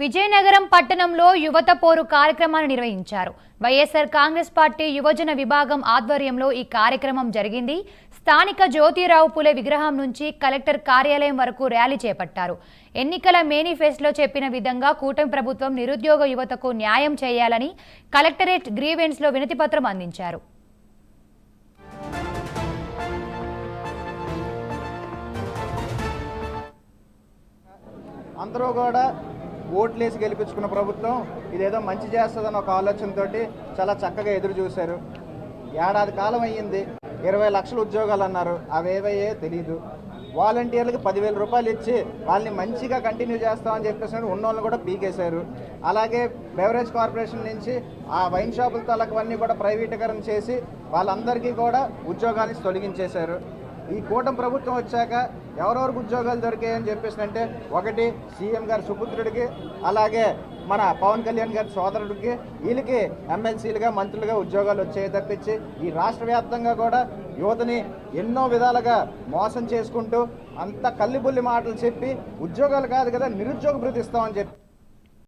విజయనగరం పట్టణంలో యువత పోరు కార్యక్రమాన్ని నిర్వహించారు. వైఎస్ఆర్ కాంగ్రెస్ పార్టీ యువజన విభాగం ఆధ్వర్యంలో ఈ కార్యక్రమం జరిగింది. స్థానిక జ్యోతిరావు పులే విగ్రహం నుంచి కలెక్టర్ కార్యాలయం వరకు ర్యాలీ చేపట్టారు. ఎన్నికల మేనిఫెస్టోలో చెప్పిన విధంగా కూటమి ప్రభుత్వం నిరుద్యోగ యువతకు న్యాయం చేయాలని కలెక్టరేట్ గ్రీవెన్స్లో వినతిపత్రం అందించారు. అందరూ కూడా ఓట్లేసి గెలిపించుకున్న ప్రభుత్వం ఇదేదో మంచి చేస్తుందని ఒక ఆలోచనతోటి చాలా చక్కగా ఎదురు చూశారు. ఏడాది కాలం అయ్యింది. ఇరవై లక్షల ఉద్యోగాలు అన్నారు. అవేవయ్యే తెలియదు వాలంటీర్లకు పదివేల రూపాయలు ఇచ్చి వాళ్ళని మంచిగా కంటిన్యూ చేస్తామని చెప్పేసి ఉన్నోళ్ళని కూడా పీకేశారు. అలాగే బెవరేజ్ కార్పొరేషన్ నుంచి ఆ వైన్ షాపుల తలకవన్నీ కూడా ప్రైవేటీకరణ చేసి వాళ్ళందరికీ కూడా ఉద్యోగాన్ని తొలగించేశారు. ఈ కూటమి ప్రభుత్వం వచ్చాక ఎవరెవరికి ఉద్యోగాలు దొరికాయని చెప్పేసి అంటే ఒకటి సీఎం గారి సుపుత్రుడికి అలాగే మన పవన్ కళ్యాణ్ గారి సోదరుడికి వీళ్ళకి ఎమ్మెల్సీలుగా మంత్రులుగా ఉద్యోగాలు వచ్చాయి తప్పించి ఈ రాష్ట్ర వ్యాప్తంగా కూడా యువతని ఎన్నో విధాలుగా మోసం చేసుకుంటూ అంత కల్లిబుల్లి మాటలు చెప్పి ఉద్యోగాలు కాదు కదా నిరుద్యోగ భృతి ఇస్తామని చెప్పి